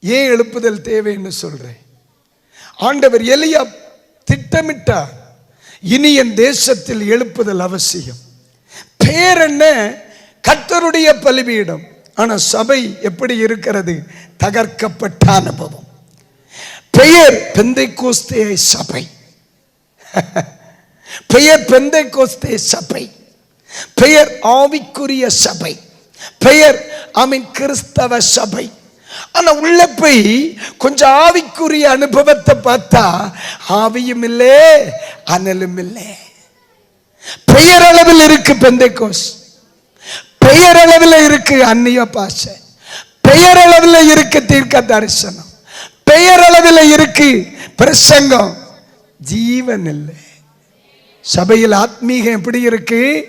ஏன் எழுப்புதல் தேவைன்னு சொல்றேன். ஆண்டவர் எலியா திட்டமிட்டார் இனி என் தேசத்தில் எழுப்புதல் அவசியம். பேர் என்ன? கத்தருடைய பலிபீடம். ஆனால் சபை எப்படி இருக்கிறது? தகர்க்கப்பட்ட அனுபவம். பெயர் பெந்தை கோஸ்தே சபை. பெயர் பெந்தை கோஸ்தே சபை. பெயர் ஆவிக்குரிய சபை. பெயர் ஆமீன் கிறிஸ்தவ சபை. ஆனா உள்ள போய் கொஞ்சம் ஆவிக்குரிய அனுபவத்தை பார்த்தா ஆவியும் இல்லை அனலும் இல்லை. பெயரளவில் இருக்கு பெந்தைக்கோஸ் பெயரளவில் இருக்கு அந்நிய பாஷை பெயரளவில் இருக்கு தீர்க்க தரிசனம் பெயரளவில் இருக்கு பிரசங்கம். ஜீவன் இல்லை. சபையில் ஆத்மீகம் எப்படி இருக்கு?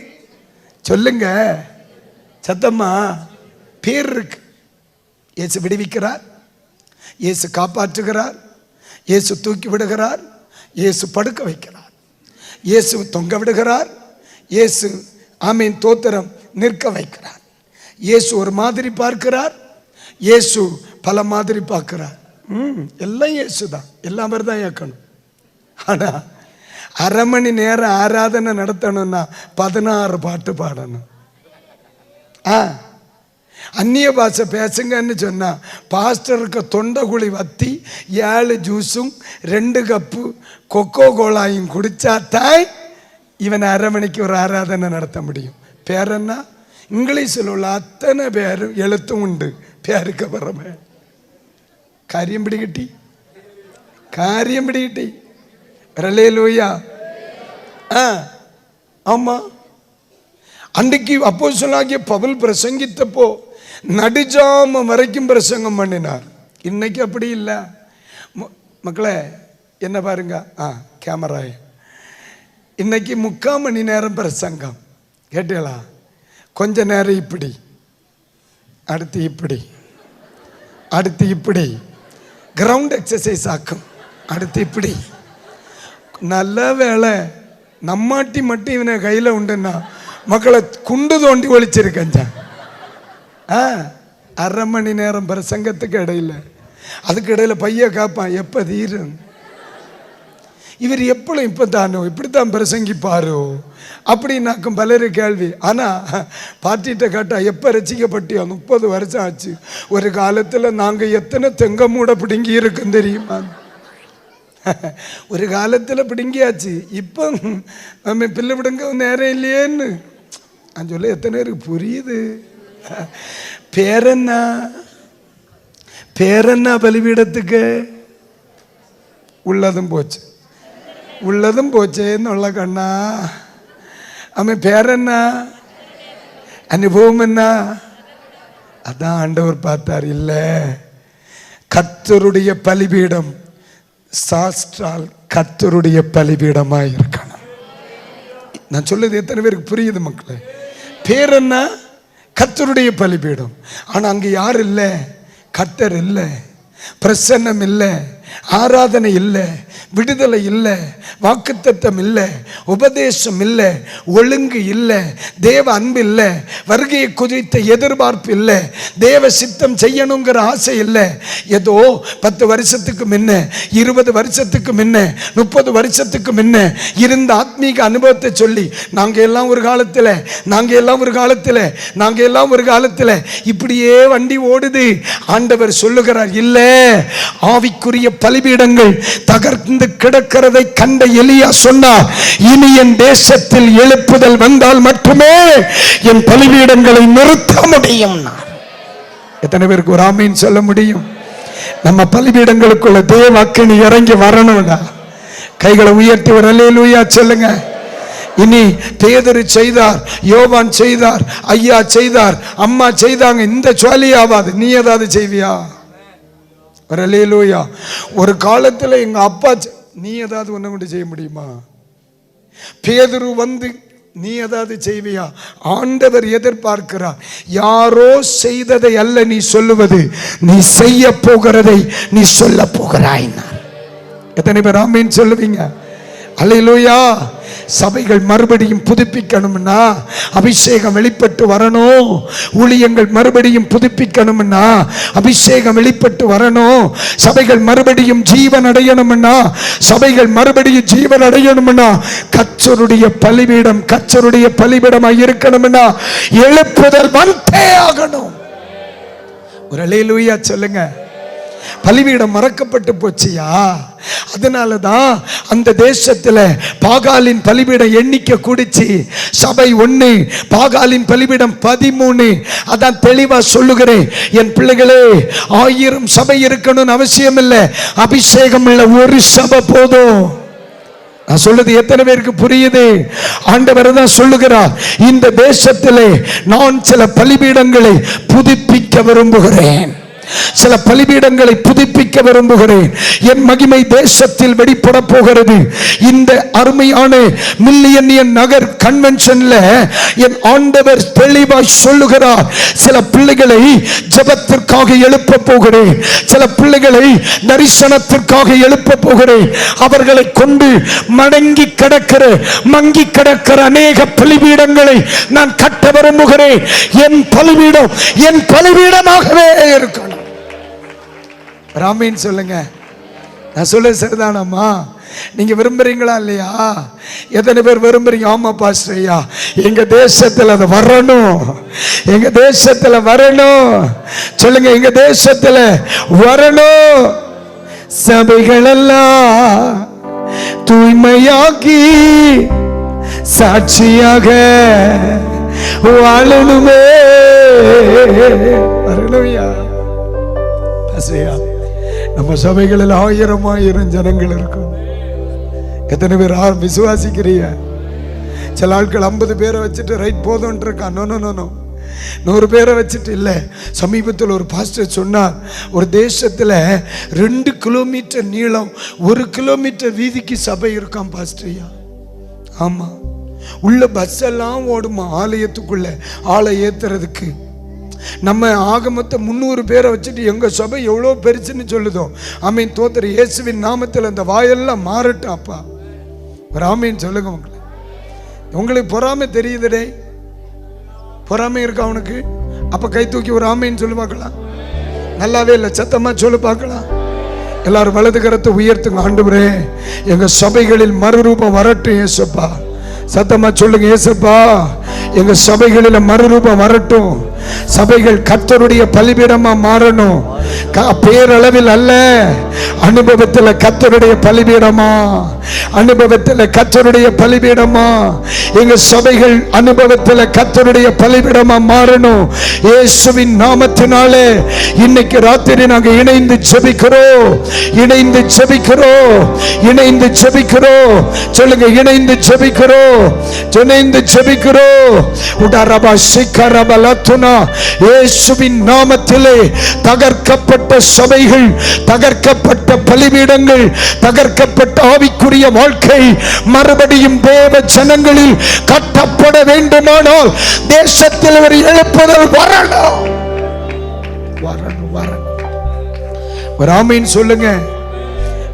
சொல்லுங்க. சத்தம்மா. பேர் இருக்கு. இயேசு விடுவிக்கிறார். இயேசு காப்பாற்றுகிறார். இயேசு தூக்கி விடுகிறார். இயேசு படுக்க வைக்கிறார். இயேசு தொங்க விடுகிறார். இயேசு ஆமீன் தோத்திரம் நிற்க வைக்கிறார். இயேசு ஒரு மாதிரி பார்க்கிறார். இயேசு பல மாதிரி பார்க்கிறார். ம் எல்லாம் இயேசு தான். எல்லாம் மாதிரி தான் இயக்கணும். ஆனால் அரை மணி நேரம் ஆராதனை நடத்தணும்னா பதினாறு பாட்டு பாடணும். ஆ. அந்நிய பாஷை பேசுங்கன்னு சொன்னா பாஸ்டருக்கு தொண்டை குழி வத்தி ஏழு ஜூஸும் ரெண்டு கப்பு கொக்கோ கோலாயும் குடிச்சாத்தான் இவன் அரை மணிக்கு ஒரு ஆராதனை நடத்த முடியும் பேர் என்ன இங்கிலீஷில் உள்ள அத்தனை பேரும் எழுத்தும் உண்டு பேருக்கு பரமே കാര്യം പിടികിട്ടി കാര്യം പിടികിട്ടി ലൂയ ஆ ஆமா அன்றைக்கு அப்போ சொல்லாகிய பவுல் பிரசங்கித்தப்போ நடுஜாம வரைக்கும் பிரசங்கம் பண்ணினார். இன்னைக்கு அப்படி இல்லை. மக்களே என்ன பாருங்க? ஆ கேமரா. இன்னைக்கு முக்கால் மணி நேரம் பிரசங்கம். கேட்டீங்களா? கொஞ்ச நேரம் இப்படி. அடுத்து இப்படி. அடுத்து இப்படி. கிரவுண்ட் எக்ஸசைஸ் ஆக்கும். அடுத்து இப்படி. நல்ல வேலை நம்மாட்டி மட்டும் இவனை கையில் உண்டுன்னா மக்களை குண்டு தோண்டி ஒழிச்சிருக்கேன் ஆ அரை மணி நேரம் பிரசங்கத்துக்கு இடையில. அதுக்கு இடையில பைய காப்பான் எப்போ தீரும் இவர் எப்பளும் இப்போ தானோ இப்படித்தான் பிரசங்கிப்பாரோ? அப்படின்னாக்கும் பலரு கேள்வி. ஆனால் பாட்டிகிட்ட கேட்டால் எப்போ ரசிக்கப்பட்டியோ? முப்பது வருஷம் ஆச்சு. ஒரு காலத்தில் நாங்கள் எத்தனை தெங்க மூட பிடுங்கி இருக்கும் தெரியுமா? ஒரு காலத்தில் பிடுங்கியாச்சு. இப்போ நம்ம பிள்ளை பிடுங்க நேரம் இல்லையேன்னு. நான் சொல்ல எத்தனை பேருக்கு புரியுது? பேரென்ன? பேரென்ன பலிபீடத்துக்கு? உள்ளதும் போச்சு. உள்ளதும் പോച്ചേന്നുള്ള கண்ணா. അമ്മ പേരെന്ന அனுபவம் என்ன? അതാ ஆண்டவர் பார்த்தார் இல்ல. கத்தருடைய பலிபீடம் சாஸ்ட்ரால் கத்தருடைய பலிபீடமாக இருக்கணும் நான் சொல்லுது எத்தனை பேருக்கு புரியுது மக்களே? பேர் என்ன கத்தருடைய பலிபீடம். ஆனால் அங்கே யார் இல்லை? கத்தர் இல்லை. பிரசன்னம் இல்லை. ஆராதனை இல்லை. விடுதலை இல்லை வாக்குத்தத்தம் இல்லை உபதேசம் இல்லை ஒழுங்கு இல்லை தேவ அன்பு இல்லை வருகையை குறித்த எதிர்பார்ப்பு இல்லை தேவ சித்தம் செய்யணுங்கிற ஆசை இல்லை. ஏதோ பத்து வருஷத்துக்கு முன்ன இருபது வருஷத்துக்கு முன்ன முப்பது வருஷத்துக்கு முன்ன இருந்த ஆத்மீக அனுபவத்தை சொல்லி நாங்கள் எல்லாம் ஒரு காலத்தில் நாங்கள் எல்லாம் ஒரு காலத்தில் நாங்கள் எல்லாம் ஒரு காலத்தில் இப்படியே வண்டி ஓடுது. ஆண்டவர் சொல்லுகிறார் இல்லை ஆவிக்குரிய பலிபீடங்கள் தகர்ந்து கிடக்கிறதை கண்ட எலியா சொன்னார் இனி என் தேசத்தில் எழுப்புதல் வந்தால் மட்டுமே என் பலிபீடங்களை நிறுத்த முடியும். எத்தனை பேருக்கு ஒரு ஆமைன்னு சொல்ல முடியும்? நம்ம பலிபீடங்களுக்குள்ள தேவாக்கினி இறங்கி வரணும்டா. கைகளை உயர்த்தி வரலே லூயா சொல்லுங்க. இனி பேதரு செய்தார் யோவான் செய்தார் ஐயா செய்தார் அம்மா செய்தாங்க இந்த சுவாலி ஆகாது நீ ஏதாவது செய்வியா? ரலேலூயா ஒரு காலத்தில் எங்கள் அப்பா நீ ஏதாவது ஒன்று கொண்டு செய்ய முடியுமா? பேதுரு வந்து நீ ஏதாவது செய்வியா? ஆண்டவர் எதிர்பார்க்கிறார். யாரோ செய்ததை அல்ல நீ சொல்லுவது. நீ செய்ய போகிறதை நீ சொல்ல போகிறாய். எத்தனை பேர் ஆமீன் சொல்லுவீங்க? அல்லேலூயா. சபைகள் மறுபடியும் புதுப்பிக்கணும்னா அபிஷேகம் வெளிப்பட்டு வரணும். ஊழியங்கள் மறுபடியும் புதுப்பிக்கணும்னா அபிஷேகம் வெளிப்பட்டு வரணும். சபைகள் மறுபடியும் ஜீவன் அடையணும்னா சபைகள் மறுபடியும் ஜீவன் அடையணும்னா கச்சருடைய பலிபீடம் கச்சருடைய பலிபீடமாக இருக்கணும்னா எழுப்புதல் வந்தே ஆகணும். ஒரு அலையிலுயா சொல்லுங்க. பலிபீடம் மறக்கப்பட்டு போச்சியா? அதனால தான் அந்த தேசத்தில் பாகாலின் பலிபீடம் எண்ணிக்கை கூடிச்சு. சபை ஒன்று பாகாலின் பலிபீடம் பதிமூணு. அதான் தெளிவா சொல்லுகிறேன். என் பிள்ளைகளே ஆயிரம் சபை இருக்கணும்னு அவசியம் இல்லை அபிஷேகம் இல்லை ஒரு சபை போதும். நான் சொல்றது எத்தனை பேருக்கு புரியுது? ஆண்டவர் தான் சொல்லுகிறார் இந்த தேசத்திலே நான் சில பலிபீடங்களை புதுப்பிக்க விரும்புகிறேன். சில பலிபீடங்களை புதுப்பிக்க விரும்புகிறேன். என் மகிமை தேசத்தில் வெளிப்பட போகிறது. இந்த அருமையான மில்லியன் நகர் கன்வென்ஷன்ல என் ஆண்டவர் தெளிவாய் சொல்லுகிறார். சில பிள்ளைகளை ஜபத்திற்காக எழுப்ப போகிறேன். சில பிள்ளைகளை தரிசனத்திற்காக எழுப்ப போகிறேன். அவர்களை கொண்டு மடங்கி கிடக்கிற மங்கி கிடக்கிற அநேக பலிபீடங்களை நான் கட்ட விரும்புகிறேன். என் பலிபீடம் என் பலிபீடமாகவே இருக்கணும். ராமின்னு சொல்லுங்க. நான் சொல்ல சரிதானம்மா? நீங்க விரும்புறீங்களா இல்லையா? எத்தனை பேர் விரும்புறீங்க? ஆமா பாஸ்டர் ஐயா எங்க தேசத்துல அது வரணும். எங்க தேசத்துல வரணும். சொல்லுங்க எங்க தேசத்துல வரணும். சபைகள் எல்லாம் தூய்மையாக்கி சாட்சியாக வாழணுமே. வரணும்யா. பாஸ்டர் நம்ம சபைகளில் ஆயிரம் ஆயிரம் ஜனங்கள் இருக்கும். எத்தனை பேர் ஆ விசுவாசிக்கிறீங்க? சில ஆட்கள் ஐம்பது பேரை வச்சுட்டு ரைட் போதும்னு இருக்கான் நோ நூறு பேரை வச்சுட்டு இல்லை. சமீபத்தில் ஒரு பாஸ்டர் சொன்னார் ஒரு தேசத்தில் ரெண்டு கிலோமீட்டர் நீளம் ஒரு கிலோமீட்டர் வீதிக்கு சபை இருக்கான் பாஸ்டர்யா ஆமாம் உள்ள பஸ் எல்லாம் ஓடுமா ஆலயத்துக்குள்ள? ஆளை ஏத்துறதுக்கு. நம்ம ஆகமத்தை முந்நூறு பேரை வச்சுட்டு எங்கள் சபை எவ்வளோ பெருசுன்னு சொல்லுதோ. ஆமீன் தோத்திர இயேசுவின் நாமத்தில் அந்த வாயெல்லாம் மாறட்டும் அப்பா. ஒரு ஆமீன் சொல்லுங்க உங்களை. உங்களுக்கு பொறாமை தெரியுதுடே. பொறாமை இருக்கா அவனுக்கு அப்போ கை தூக்கி ஒரு ஆமைன்னு சொல்லி பார்க்கலாம். நல்லாவே இல்லை சத்தமா சொல்லி பார்க்கலாம். எல்லாரும் வலது கரத்தை உயர்த்துங்க ஆண்டவரே. எங்க சபைகளில் மறுரூபம் வரட்டும் ஏசப்பா சத்தமா சொல்லுங்க ஏசப்பா எங்க சபைகளில் மறுரூபம் வரட்டும். சபைகள் கத்தருடைய பலிபீடமா மாறணும். பேரளவில் அல்ல. அனுபவத்தில் கத்தருடைய பலிபீடமா? அனுபவத்தில் கத்தருடைய பலிபீடமா? எங்க சபைகள் அனுபவத்தில் கத்தருடைய பலிபீடமா மாறணும். இயேசுவின் நாமத்தினாலே இன்னைக்கு ராத்திரி நாங்கள் இணைந்து செபிக்கிறோம் இணைந்து செபிக்கிறோம் இணைந்து செபிக்கிறோம் சொல்லுங்க இணைந்து செபிக்கிறோம் இணைந்து செபிக்கிறோம் உடரபா சிக்கரபலத்துனா இயேசுவின் நாமத்திலே தகர்க்கப்பட்ட சபைகள் தகர்க்கப்பட்ட பலிபீடங்கள் தகர்க்கப்பட்ட ஆவிக்குரிய வாழ்க்கை மறுபடியும் தேவ ஜனங்களில் கட்டப்பட வேண்டுமானால் தேசத்தில் ஒரு எழுப்புதல் வரணும். வரணும் வரணும். ஒரு ஆமீன் சொல்லுங்க.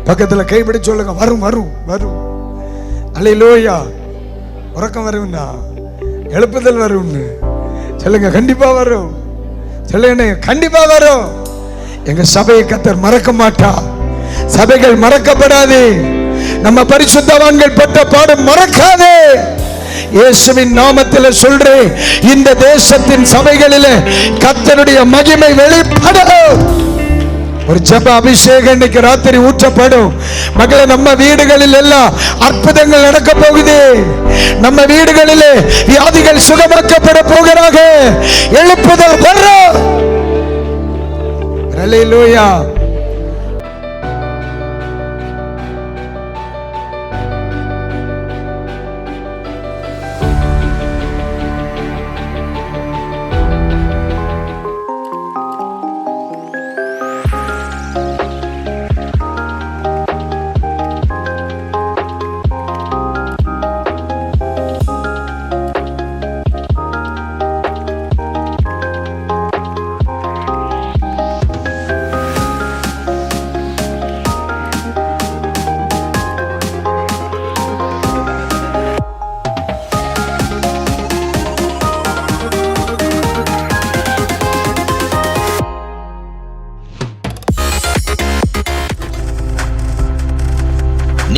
பக்கத்துல கைப்பிடி சொல்லுங்க. வரும் வரும் வரும். அல்லையிலோயா உறக்கம் வரும்னா எழுப்புதல் வரும்னு. சொல்லுங்க கண்டிப்பா வரும். சொல்லுங்க கண்டிப்பா வரும். எங்க சபையை கத்தர் மறக்க மாட்டா. சபைகள் மறக்கப்படாது. நம்ம பரிசுத்தவான்கள் பட்ட பாடம் மறக்காது. இயேசுவின் நாமத்தில் சொல்றேன் இந்த தேசத்தின் சபைகளில் கத்தருடைய மகிமை வெளிப்படும். ஒரு ஜப அபிஷேகம் இன்னைக்கு ராத்திரி ஊற்றப்படும். மகளே நம்ம வீடுகளில் எல்லாம் அற்புதங்கள் நடக்க போகுது. நம்ம வீடுகளிலே வியாதிகள் சுகமாக்கப்பட போகிறாங்க எழுப்புதல் வரும். அல்லேலூயா